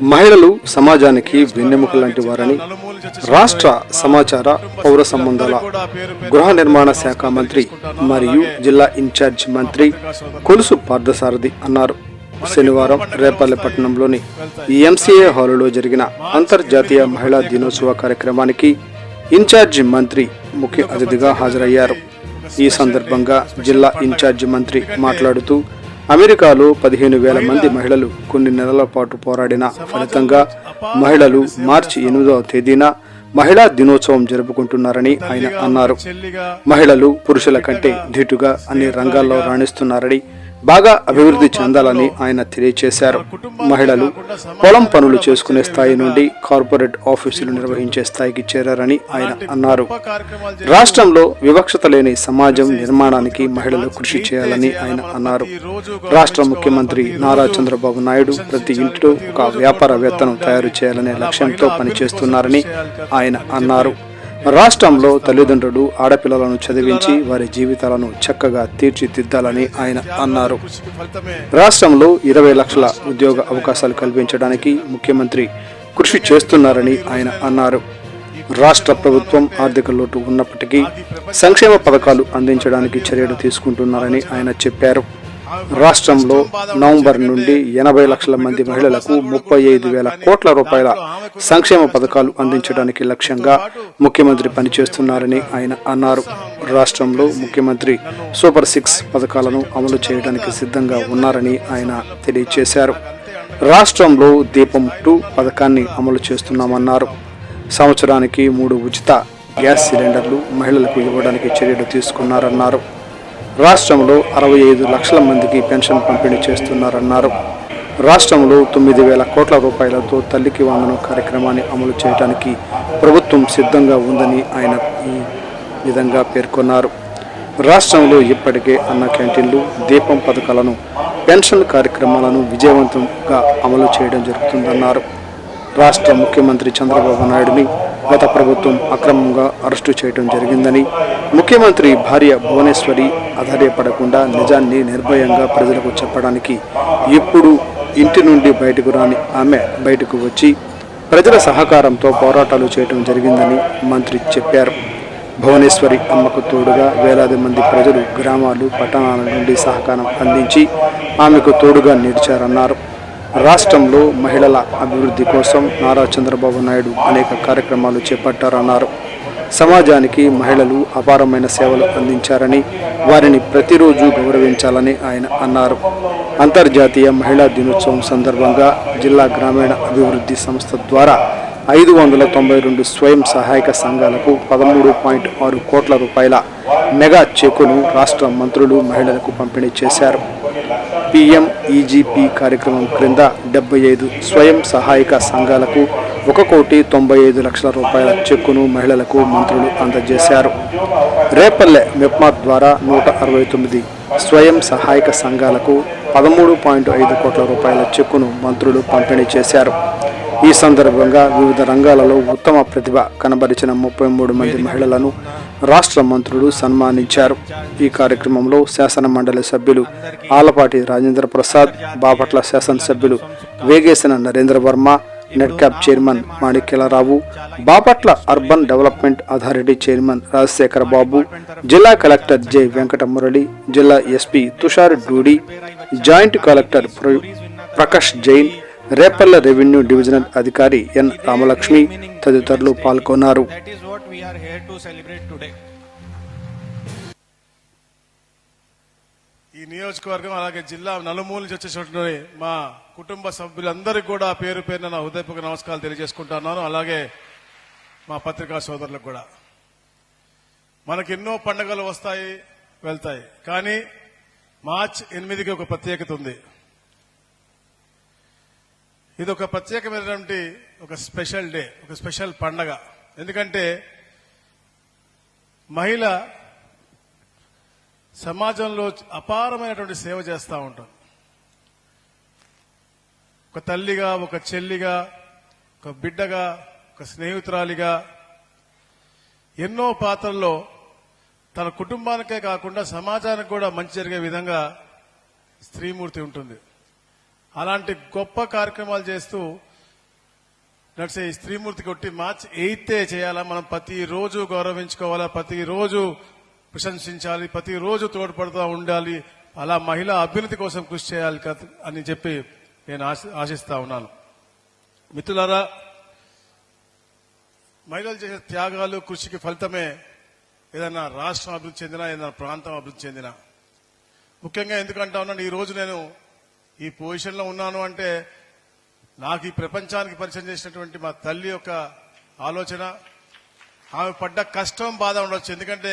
మహిళలు సమాజానికి వెన్నెముక లాంటి వారని రాష్ట్ర సమాచార పౌర సంబంధాల గృహ నిర్మాణ శాఖ మంత్రి మరియు జిల్లా ఇన్ఛార్జ్ మంత్రి కొలుసు పార్థసారథి అన్నారు. శనివారం రేపల్లెపట్నంలోని ఎంసీఏ హాలులో జరిగిన అంతర్జాతీయ మహిళా దినోత్సవ కార్యక్రమానికి ఇన్ఛార్జి మంత్రి ముఖ్య అతిథిగా హాజరయ్యారు. ఈ సందర్భంగా జిల్లా ఇన్ఛార్జి మంత్రి మాట్లాడుతూ అమెరికాలో పదిహేను వేల మంది మహిళలు కొన్ని నెలల పాటు పోరాడిన ఫలితంగా మహిళలు మార్చి ఎనిమిదవ తేదీన మహిళా దినోత్సవం జరుపుకుంటున్నారని ఆయన అన్నారు. మహిళలు పురుషుల కంటే ధీటుగా అన్ని రంగాల్లో రాణిస్తున్నారని బాగా అభివృద్ధి చెందాలని ఆయన తెలియజేశారు మహిళలు పొలం పనులు చేసుకునే స్థాయి నుండి కార్పొరేట్ ఆఫీసులు నిర్వహించే స్థాయికి చేరారని ఆయన అన్నారు. రాష్ట్రంలో వివక్షత లేని సమాజం నిర్మాణానికి మహిళలు కృషి చేయాలని ఆయన అన్నారు. రాష్ట్ర ముఖ్యమంత్రి నారా చంద్రబాబు నాయుడు ప్రతి ఇంటిలో ఒక వ్యాపారవేత్తను తయారు చేయాలనే లక్ష్యంతో పనిచేస్తున్నారని ఆయన అన్నారు. రాష్ట్రంలో తల్లిదండ్రులు ఆడపిల్లలను చదివించి వారి జీవితాలను చక్కగా తీర్చిదిద్దాలని ఆయన అన్నారు. రాష్ట్రంలో ఇరవై లక్షల ఉద్యోగ అవకాశాలు కల్పించడానికి ముఖ్యమంత్రి కృషి చేస్తున్నారని ఆయన అన్నారు. రాష్ట్ర ప్రభుత్వం ఆర్థిక లోటు ఉన్నప్పటికీ సంక్షేమ పథకాలు అందించడానికి చర్యలు తీసుకుంటున్నారని ఆయన చెప్పారు. రాష్ట్రంలో నవంబర్ నుండి ఎనభై లక్షల మంది మహిళలకు ముప్పై ఐదు వేల కోట్ల రూపాయల సంక్షేమ పథకాలు అందించడానికి లక్ష్యంగా ముఖ్యమంత్రి పనిచేస్తున్నారని ఆయన అన్నారు. రాష్ట్రంలో ముఖ్యమంత్రి సూపర్ సిక్స్ పథకాలను అమలు చేయడానికి సిద్ధంగా ఉన్నారని ఆయన తెలియజేశారు. రాష్ట్రంలో దీపం టూ పథకాన్ని అమలు చేస్తున్నామన్నారు. సంవత్సరానికి మూడు ఉచిత గ్యాస్ సిలిండర్లు మహిళలకు ఇవ్వడానికి చర్యలు తీసుకున్నారన్నారు. రాష్ట్రంలో అరవై ఐదు లక్షల మందికి పెన్షన్ పంపిణీ చేస్తున్నారన్నారు. రాష్ట్రంలో తొమ్మిది వేల కోట్ల రూపాయలతో తల్లికి వందనం కార్యక్రమాన్ని అమలు చేయడానికి ప్రభుత్వం సిద్ధంగా ఉందని ఆయన ఈ విధంగా పేర్కొన్నారు. రాష్ట్రంలో ఇప్పటికే అన్న క్యాంటీన్లు దీపం పథకాలను పెన్షన్ కార్యక్రమాలను విజయవంతంగా అమలు చేయడం జరుగుతుందన్నారు. రాష్ట్ర ముఖ్యమంత్రి చంద్రబాబు నాయుడిని గత ప్రభుత్వం అక్రమంగా అరెస్టు చేయడం జరిగిందని ముఖ్యమంత్రి భార్య భువనేశ్వరి ఆధార్యపడకుండా నిజాన్ని నిర్భయంగా ప్రజలకు చెప్పడానికి ఎప్పుడు ఇంటి నుండి బయటకు రాని ఆమె బయటకు వచ్చి ప్రజల సహకారంతో పోరాటాలు చేయడం జరిగిందని మంత్రి చెప్పారు. భువనేశ్వరి అమ్మకు తోడుగా వేలాది మంది ప్రజలు గ్రామాలు పట్టణాల నుండి సహకారం అందించి ఆమెకు తోడుగా నిలిచారన్నారు. రాష్ట్రంలో మహిళల అభివృద్ధి కోసం నారా చంద్రబాబు నాయుడు అనేక కార్యక్రమాలు చేపట్టారన్నారు. సమాజానికి మహిళలు అపారమైన సేవలు అందించారని వారిని ప్రతిరోజు గౌరవించాలని ఆయన అన్నారు. అంతర్జాతీయ మహిళా దినోత్సవం సందర్భంగా జిల్లా గ్రామీణ అభివృద్ధి సంస్థ ద్వారా ఐదు వందల తొంభై రెండు స్వయం సహాయక సంఘాలకు పదమూడు పాయింట్ ఆరు కోట్ల రూపాయల మెగా చెక్కును రాష్ట్ర మంత్రులు మహిళలకు పంపిణీ చేశారు. పిఎం ఈజీపీ కార్యక్రమం క్రింద డెబ్బై ఐదు స్వయం సహాయక సంఘాలకు ఒక కోటి తొంభై ఐదు లక్షల రూపాయల చెక్కును మహిళలకు మంత్రులు అందజేశారు. రేపల్లె మెప్మా ద్వారా నూట అరవై తొమ్మిది స్వయం సహాయక సంఘాలకు పదమూడు పాయింట్ ఐదు కోట్ల రూపాయల చెక్కును మంత్రులు పంపిణీ చేశారు. ఈ సందర్భంగా వివిధ రంగాలలో ఉత్తమ ప్రతిభ కనబరిచిన ముప్పై మూడు మంది మహిళలను రాష్ట్ర మంత్రులు సన్మానించారు. ఈ కార్యక్రమంలో శాసన మండలి సభ్యులు ఆలపాటి రాజేంద్ర ప్రసాద్ బాపట్ల శాసనసభ్యులు Vegesina Narendra Varma NEDCAP chairman Manikyalarao Bapatla urban development authority chairman Rajasekhara Babu జిల్లా కలెక్టర్ జె వెంకట మురళి జిల్లా SP Tushar Dudi joint collector ప్ర- ప్రకాష్ జైన్ రేపల్ల రెవెన్యూ డివిజనల్ అధికారి ఎన్ రామలక్ష్మి తదితరులు పాల్గొన్నారు. ఈ నియోజకవర్గం అలాగే జిల్లా నలుమూల నుంచి వచ్చేటువంటి మా కుటుంబ సభ్యులందరికీ కూడా పేరు పేరున నా హృదయపూర్వక నమస్కారాలు తెలియజేసుకుంటున్నాను. అలాగే మా పత్రికా సోదరులకు కూడా. మనకి ఎన్నో పండుగలు వస్తాయి వెళ్తాయి. కానీ మార్చ్ ఎనిమిదికి ఒక ప్రత్యేకత ఉంది. ఇది ఒక ప్రత్యేకమైనటువంటి ఒక స్పెషల్ డే ఒక స్పెషల్ పండగ. ఎందుకంటే మహిళ సమాజంలో అపారమైనటువంటి సేవ చేస్తూ ఉంటాం ఒక తల్లిగా ఒక చెల్లిగా ఒక బిడ్డగా ఒక స్నేహితురాలిగా ఎన్నో పాత్రల్లో తన కుటుంబానికే కాకుండా సమాజానికి కూడా మంచి జరిగే విధంగా స్త్రీమూర్తి ఉంటుంది. అలాంటి గొప్ప కార్యక్రమాలు చేస్తూ నడిచే ఈ స్త్రీమూర్తి కొట్టి మార్చ్ ఎయితే చేయాలా? మనం ప్రతి రోజు గౌరవించుకోవాలా? ప్రతి రోజు ప్రశంసించాలి? ప్రతి రోజు తోడ్పడుతూ ఉండాలి? అలా మహిళా అభ్యున్నతి కోసం కృషి చేయాలి కదా అని చెప్పి నేను ఆశిస్తా ఉన్నాను. మిత్రులారా మహిళలు చేసే త్యాగాలు కృషికి ఫలితమే ఏదైనా రాష్ట్రం అభివృద్ధి చెందినా ఏదైనా ప్రాంతం అభివృద్ధి చెందినా. ముఖ్యంగా ఎందుకంటా ఉన్నాను ఈ రోజు నేను ఈ పొజిషన్లో ఉన్నాను అంటే నాకు ఈ ప్రపంచానికి పరిచయం చేసినటువంటి మా తల్లి యొక్క ఆలోచన. ఆమె పడ్డ కష్టం బాధ ఉండొచ్చు. ఎందుకంటే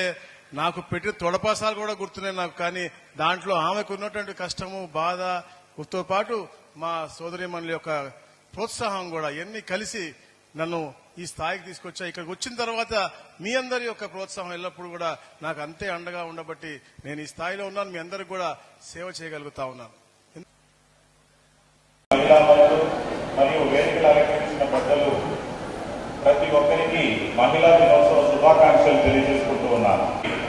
నాకు పెట్టిన తొడపాసాలు కూడా గుర్తున్నాయి నాకు. కానీ దాంట్లో ఆమెకు ఉన్నటువంటి కష్టము బాధతో పాటు మా సోదరి యొక్క ప్రోత్సాహం కూడా ఇవన్నీ కలిసి నన్ను ఈ స్థాయికి తీసుకొచ్చా ఇక్కడికి వచ్చిన తర్వాత మీ అందరి యొక్క ప్రోత్సాహం ఎల్లప్పుడూ కూడా నాకు అంతే అండగా ఉండబట్టి నేను ఈ స్థాయిలో ఉన్నాను. మీ అందరికి కూడా సేవ చేయగలుగుతా ఉన్నాను మహిళా మనులు మరియు వేదికలు అలంకరించిన పెద్దలు ప్రతి ఒక్కరికి మహిళా దినోత్సవ శుభాకాంక్షలు తెలియజేసుకుంటూ ఉన్నాను.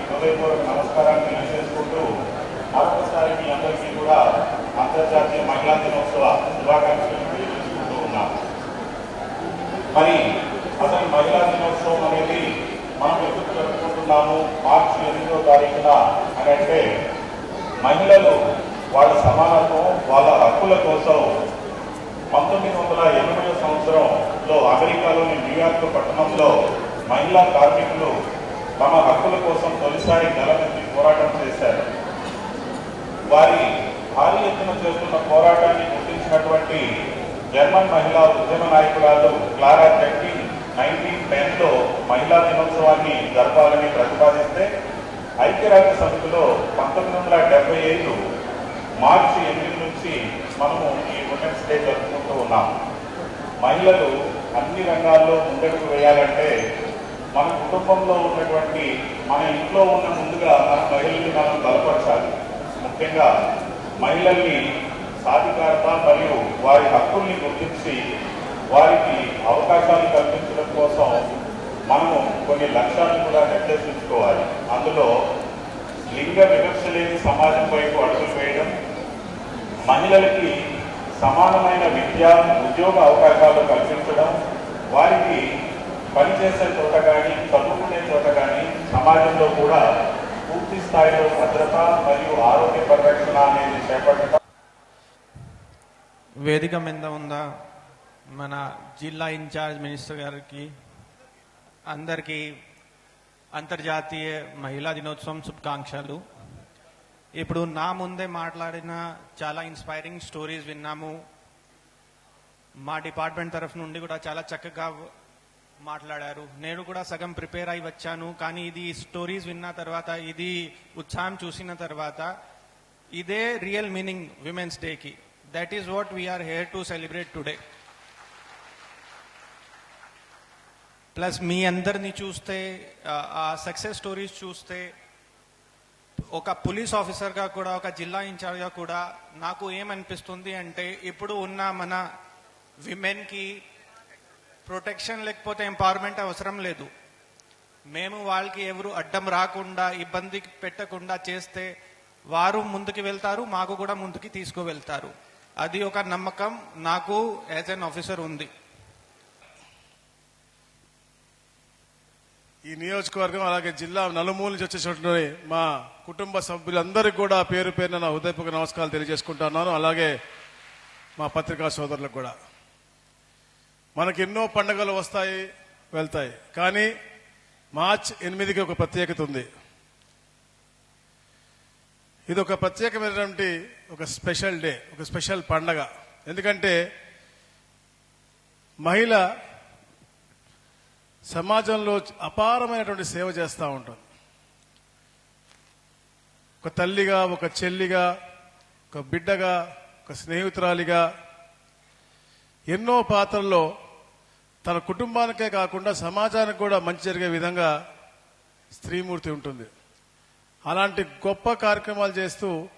హృదయపూర్వక నమస్కారాలు తెలియజేసుకుంటూ మరొకసారి మీ అందరికీ కూడా అంతర్జాతీయ మహిళా దినోత్సవ శుభాకాంక్షలు తెలియజేసుకుంటూ ఉన్నాను. మరి అసలు మహిళా దినోత్సవం అనేది మనం ఎందుకు జరుపుకుంటున్నాము? మార్చి ఎనిమిదో తారీఖున అని అంటే మహిళలు వాళ్ళ సమానత్వం వాళ్ళ హక్కుల కోసం పంతొమ్మిది వందల ఎనభై సంవత్సరంలో అమెరికాలోని న్యూయార్క్ పట్టణంలో మహిళా కార్మికులు తమ హక్కుల కోసం తొలిసారి నెలనెత్తి పోరాటం చేశారు. వారి భారీ ఎత్తున చేస్తున్న పోరాటాన్ని గుర్తించినటువంటి జర్మన్ మహిళా ఉద్యమ నాయకురాలు క్లారా జెట్టి నైన్టీన్ టెన్లో మహిళా దినోత్సవాన్ని జరపాలని ప్రతిపాదిస్తే ఐక్యరాజ్య సమితిలో పంతొమ్మిది వందల డెబ్బై ఐదు మార్చి ఎనిమిది నుంచి మనము ఈ ఉమెన్స్ డే జరుపుకుంటూ ఉన్నాం. మహిళలు అన్ని రంగాల్లో ముందడుగు వేయాలంటే మన కుటుంబంలో ఉన్నటువంటి మన ఇంట్లో ఉన్న ముందుగా మన మహిళల్ని మనం బలపరచాలి. ముఖ్యంగా మహిళల్ని సాధికారత మరియు వారి హక్కుల్ని గుర్తించి వారికి అవకాశాలు కల్పించడం కోసం మనము కొన్ని లక్ష్యాలను కూడా నిర్దేశించుకోవాలి. అందులో లింగ వివక్ష లేని సమాజం వైపు అడుగులు వేయడం మహిళలకి సమానమైన విద్య ఉద్యోగ అవకాశాలు కల్పించడం వారికి పనిచేసే చోట కానీ చదువుకునే చోట కానీ సమాజంలో కూడా పూర్తి స్థాయిలో భద్రత మరియు ఆరోగ్య పరిరక్షణ అనేది చేపట్టడం వేదిక మీద ఉందా మన జిల్లా ఇన్ఛార్జ్ మినిస్టర్ గారికి అందరికీ అంతర్జాతీయ మహిళా దినోత్సవం శుభాకాంక్షలు. ఇప్పుడు నా ముందే మాట్లాడిన చాలా ఇన్స్పైరింగ్ స్టోరీస్ విన్నాము. మా డిపార్ట్మెంట్ తరఫు నుండి కూడా చాలా చక్కగా మాట్లాడారు. నేను కూడా సగం ప్రిపేర్ అయి వచ్చాను. కానీ ఇది స్టోరీస్ విన్న తర్వాత ఇది ఉత్సాహం చూసిన తర్వాత ఇదే రియల్ మీనింగ్ విమెన్స్ డేకి that is what we are here to celebrate today plus మీ అందరిని చూస్తే ఆ- సక్సెస్ స్టోరీస్ చూస్తే ఒక పోలీస్ ఆఫీసర్గా కూడా ఒక జిల్లా ఇన్ఛార్జ్గా కూడా నాకు ఏమనిపిస్తుంది అంటే ఇప్పుడు ఉన్న మన విమెన్కి ప్రొటెక్షన్ లేకపోతే ఎంపవర్మెంట్ అవసరం లేదు. మేము వాళ్ళకి ఎవరు అడ్డం రాకుండా ఇబ్బంది పెట్టకుండా చేస్తే వారు ముందుకు వెళ్తారు మాకు కూడా ముందుకి తీసుకువెళ్తారు. అది ఒక నమ్మకం. నాకు యాజ్ అన్ ఆఫీసర్ ఉంది. ఈ నియోజకవర్గం అలాగే జిల్లా నలుమూల నుంచి వచ్చేసినటువంటి మా కుటుంబ సభ్యులందరికీ కూడా పేరు పేరున నా హృదయపూర్వక నమస్కారాలు తెలియజేసుకుంటున్నాను అలాగే మా పత్రికా సోదరులకు కూడా. మనకి ఎన్నో పండుగలు వస్తాయి వెళ్తాయి. కానీ మార్చ్ ఎనిమిదికి ఒక ప్రత్యేకత ఉంది. ఇది ఒక ప్రత్యేకమైనటువంటి ఒక స్పెషల్ డే ఒక స్పెషల్ పండగ. ఎందుకంటే మహిళ సమాజంలో అపారమైనటువంటి సేవ చేస్తూ ఉంటుంది ఒక తల్లిగా ఒక చెల్లిగా ఒక బిడ్డగా ఒక స్నేహితురాలిగా ఎన్నో పాత్రల్లో తన కుటుంబానికే కాకుండా సమాజానికి కూడా మంచి జరిగే విధంగా స్త్రీమూర్తి ఉంటుంది. అలాంటి గొప్ప కార్యక్రమాలు చేస్తూ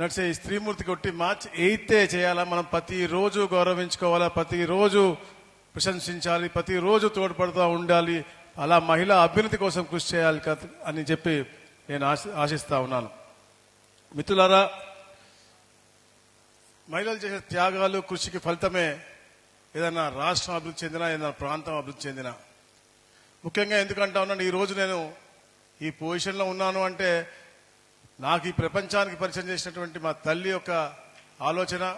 నడిచే ఈ స్త్రీమూర్తి కొట్టి మార్చ్ ఎయితే చేయాలా? మనం ప్రతిరోజు గౌరవించుకోవాలా? ప్రతిరోజు ప్రశంసించాలి? ప్రతిరోజు తోడ్పడుతూ ఉండాలి? అలా మహిళ అభ్యున్నతి కోసం కృషి చేయాలి అని చెప్పి నేను ఆశిస్తా ఉన్నాను. మిత్రులారా మహిళలు చేసే త్యాగాలు కృషికి ఫలితమే ఏదైనా రాష్ట్రం అభివృద్ధి చెందినా ఏదైనా ప్రాంతం అభివృద్ధి చెందినా. ముఖ్యంగా ఎందుకంటా ఉన్నాను ఈ రోజు నేను ఈ పొజిషన్లో ఉన్నాను అంటే నాకు ఈ ప్రపంచానికి పరిచయం చేసినటువంటి మా తల్లి యొక్క ఆలోచన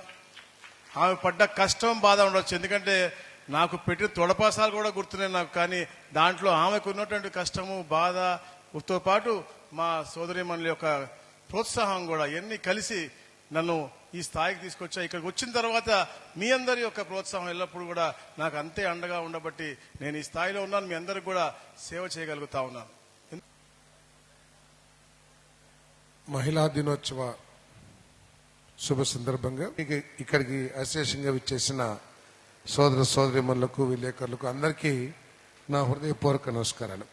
ఆమె పడ్డ కష్టం బాధ ఉండొచ్చు. ఎందుకంటే నాకు పెట్టిన తొడపాసాలు కూడా గుర్తున్నాయి నాకు కానీ దాంట్లో ఆమెకు ఉన్నటువంటి కష్టము బాధతో పాటు మా సోదరి యొక్క ప్రోత్సాహం కూడా ఇవన్నీ కలిసి నన్ను ఈ స్థాయికి తీసుకొచ్చా ఇక్కడికి వచ్చిన తర్వాత మీ అందరి యొక్క ప్రోత్సాహం ఎల్లప్పుడూ కూడా నాకు అంతే అండగా ఉండబట్టి నేను ఈ స్థాయిలో ఉన్నాను. మీ అందరికి కూడా సేవ చేయగలుగుతా ఉన్నాను. మహిళా దినోత్సవ శుభ సందర్భంగా ఇక- ఇక్కడికి అశేషంగా విచ్చేసిన సోదర సోదరిమణులకు విలేకరులకు అందరికీ నా హృదయపూర్వక నమస్కారాలు.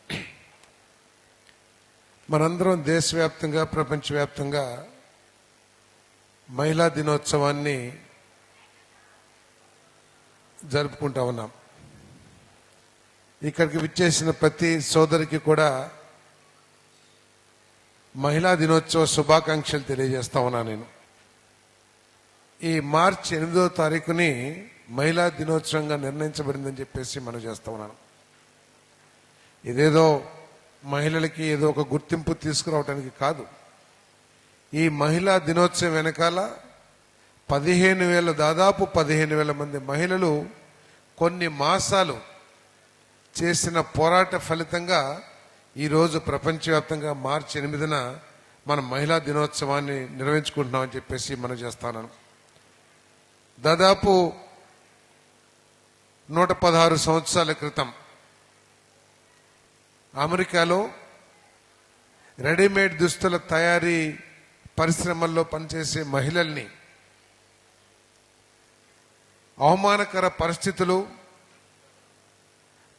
మనందరం దేశవ్యాప్తంగా ప్రపంచవ్యాప్తంగా మహిళా దినోత్సవాన్ని జరుపుకుంటా ఉన్నాం. ఇక్కడికి విచ్చేసిన ప్రతి సోదరికి కూడా మహిళా దినోత్సవ శుభాకాంక్షలు తెలియజేస్తా ఉన్నా నేను. ఈ మార్చి ఎనిమిదో తారీఖుని మహిళా దినోత్సవంగా నిర్ణయించబడిందని చెప్పేసి మనం చేస్తా ఉన్నాను. ఇదేదో మహిళలకి ఏదో ఒక గుర్తింపు తీసుకురావడానికి కాదు. ఈ మహిళా దినోత్సవం వెనకాల పదిహేను వేల దాదాపు పదిహేను వేల మంది మహిళలు కొన్ని మాసాలు చేసిన పోరాట ఫలితంగా ఈరోజు ప్రపంచవ్యాప్తంగా మార్చి ఎనిమిదిన మనం మహిళా దినోత్సవాన్ని నిర్వహించుకుంటున్నామని చెప్పేసి మనం చేస్తాను దాదాపు నూట పదహారు సంవత్సరాల క్రితం అమెరికాలో రెడీమేడ్ దుస్తుల తయారీ పరిశ్రమల్లో పనిచేసే మహిళల్ని అవమానకర పరిస్థితులు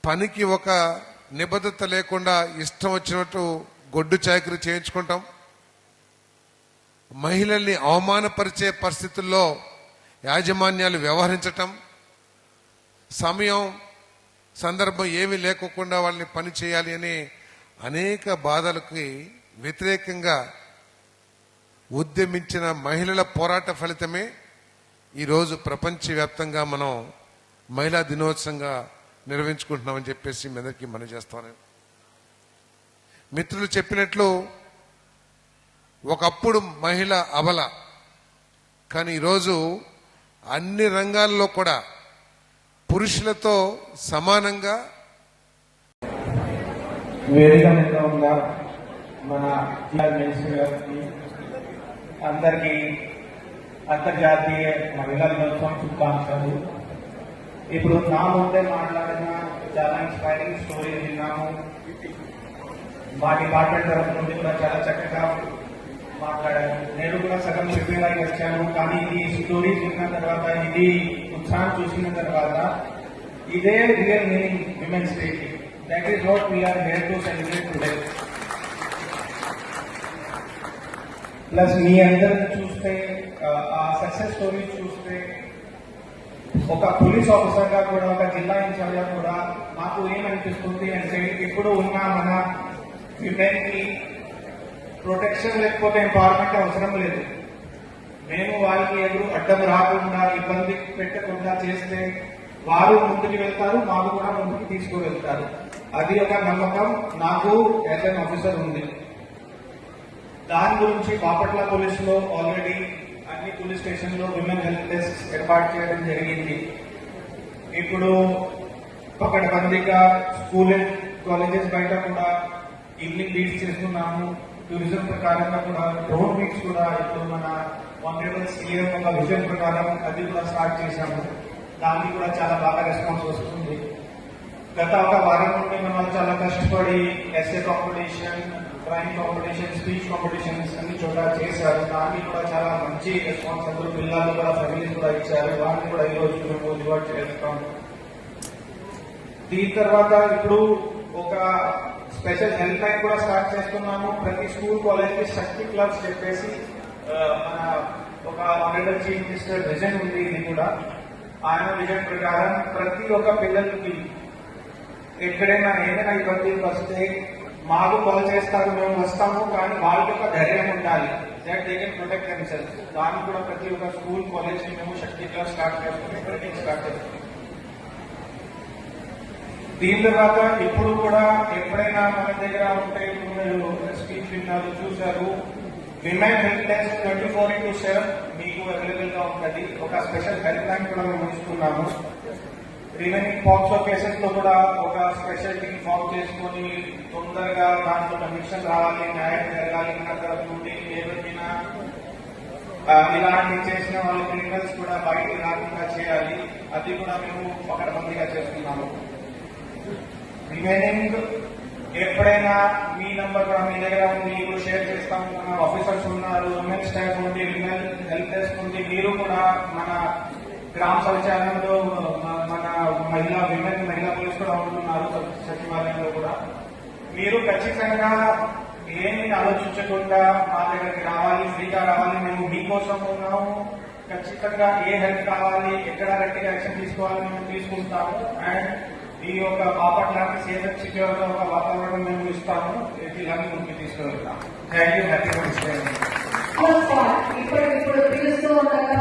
పనికి ఒక నిబద్ధత లేకుండా ఇష్టం వచ్చినట్టు గొడ్డు చాకరీ చేయించుకుంటాం. మహిళల్ని అవమానపరిచే పరిస్థితుల్లో యాజమాన్యాలు వ్యవహరించటం సమయం సందర్భం ఏమీ లేకోకుండా వాళ్ళని పని చేయాలి అనే అనేక బాధలకి వ్యతిరేకంగా ఉద్యమించిన మహిళల పోరాట ఫలితమే ఈరోజు ప్రపంచవ్యాప్తంగా మనం మహిళా దినోత్సవంగా నిర్వహించుకుంటున్నామని చెప్పేసి మీ అందరికీ మనం చేస్తాను. మిత్రులు చెప్పినట్లు ఒకప్పుడు మహిళ అబల కానీ ఈరోజు అన్ని రంగాల్లో కూడా పురుషులతో సమానంగా వేదిక మన మినిస్టర్ అందరికీ అంతర్జాతీయ మహిళా దినోత్సవం శుభాకాంక్షలు. ఇప్పుడు నా ముందే మాట్లాడిన చాలా ఇన్స్పైరింగ్ స్టోరీ విన్నాము. మా డిపార్ట్మెంట్ తరఫు నుండి కూడా చాలా చక్కగా మాట్లాడాను నేను కూడా సగం ప్రిపేర్ అయి వచ్చాను కానీ ఈ స్టోరీ విన్న తర్వాత ఇది ఉత్సాహం చూసిన తర్వాత ఇదే రియల్ మీనింగ్ విమెన్స్ డేకి that is what we are here to celebrate today plus మీ అందరిని చూస్తే ఆ, సక్సెస్ స్టోరీ చూస్తే ఒక పోలీస్ ఆఫీసర్గా కూడా ఒక జిల్లా ఇన్ఛార్జ్గా కూడా మాకు ఏమనిపిస్తుంది అంటే ఇప్పుడు ఉన్న మన విమెన్కి ప్రొటెక్షన్ లేకపోతే ఎంపవర్మెంట్ అవసరం లేదు. మేము వాళ్ళకి ఎదురు అడ్డం రాకుండా ఇబ్బంది పెట్టకుండా చేస్తే వారు ముందుకు వెళ్తారు మాకు కూడా ముందుకు తీసుకువెళ్తారు. అది ఒక నమ్మకం. నాకు యాజ్ అన్ ఆఫీసర్ ఉంది. దాని గురించి బాపట్ల పోలీసులో ఆల్రెడీ అన్ని పోలీస్ స్టేషన్లో విమెన్ హెల్ప్ డెస్క్ ఏర్పాటు చేయడం జరిగింది. ఇప్పుడు పకడ్బందీగా స్కూల్ అండ్ కాలేజెస్ బయట కూడా ఈవినింగ్ బీట్స్ చేస్తున్నాము. టూరిజం ప్రకారంగా కూడా డ్రోన్ బీట్స్ కూడా ఇప్పుడు మన ఆనరబుల్ సీఎం ఒక విజన్ ప్రకారం అది కూడా స్టార్ట్ చేశాము. దానికి కూడా చాలా బాగా రెస్పాన్స్ వస్తుంది. గత ఒక వారం నుండి మనం చాలా కష్టపడి essay competition drawing competition speech competitions అన్ని చోట చేశారు. దాన్ని కూడా చాలా మంచి రెస్పాన్స్ అందరూ పిల్లలు కూడా ఫ్యామిలీస్ కూడా ఇచ్చారు. వాళ్ళని కూడా ఈ రోజు మేము రివార్డ్ చేస్తాం. దీని తర్వాత ఇప్పుడు ఒక స్పెషల్ హెల్ప్ లైన్ కూడా స్టార్ట్ చేస్తున్నాము. ప్రతి స్కూల్ కాలేజ్కి శక్తి క్లబ్స్ చెప్పేసి మన ఒక ఆనరబుల్ చీఫ్ మినిస్టర్ విజన్ ఉంది ఇది కూడా. ఆయన విజన్ ప్రకారం ప్రతి ఒక్క పిల్లలకి ఎక్కడైనా ఏదైనా ఇబ్బందులు వస్తే మాకు కాల్ చేస్తారు మేము వస్తాము కానీ వాళ్ళకి ఒక ధైర్యం ఉండాలి. That they can protect themselves దాన్ని కూడా ప్రతి ఒక్క స్కూల్ కాలేజ్ మేము శక్తి క్లాస్ స్టార్ట్ చేసుకుని ట్రైనింగ్ స్టార్ట్ చేస్తాం దీని తర్వాత ఇప్పుడు కూడా ఎప్పుడైనా మన దగ్గర ఉంటే ఇప్పుడు మీరు స్పీచ్ విన్నారు చూశారు. Women health desk twenty four into seven మీకు అవైలబుల్గా ఉంటుంది. ఒక స్పెషల్ హెల్ప్ లైన్ కూడా మేము ఇస్తున్నాము రిమైనింగ్ పాక్సో కేసెస్లో కూడా ఒక స్పెషల్ టీమ్ ఫామ్ చేసుకొని తొందరగా దాంట్లో కమిషన్ రావాలి న్యాయం జరగాలి మన తరఫు నుండి ఏదైనా ఇలాంటి చేసిన వాళ్ళ క్రిమినల్స్ కూడా బయటికి రాకుండా చేయాలి. అది కూడా మేము పకడ్బందీగా చేస్తున్నాము. రిమైనింగ్ ఎప్పుడైనా మీ నంబర్ కూడా మీ దగ్గర ఉంది ఇప్పుడు షేర్ చేస్తాము. మన ఆఫీసర్స్ ఉన్నారు ఉమెన్ స్టాఫ్ ఉంది విమెన్ హెల్ప్ డెస్క్ ఉంది మీరు కూడా మన గ్రామ శౌచాలయంలో మన మహిళా విమెన్ మహిళా పోలీస్ కూడా ఉంటున్నారు సచివాలయంలో కూడా. మీరు ఖచ్చితంగా ఏమి ఆలోచించకుండా మా దగ్గరికి రావాలి ఫ్రీగా రావాలి మేము మీకోసం ఉన్నాము. ఖచ్చితంగా ఏ హెల్ప్ కావాలి ఎక్కడ గట్టి యాక్షన్ తీసుకోవాలి మేము తీసుకుంటాము. అండ్ ఈ యొక్క బాపట్లాంటి సేఫ్ సెక్యూర్ ఒక వాతావరణం మేము ఇస్తాము. ఇలాగే ముందుకు తీసుకువెళ్తాము. Thank you. హ్యాపీ ఇప్పుడు ఇప్పుడు పిలుస్తూ ఉండగా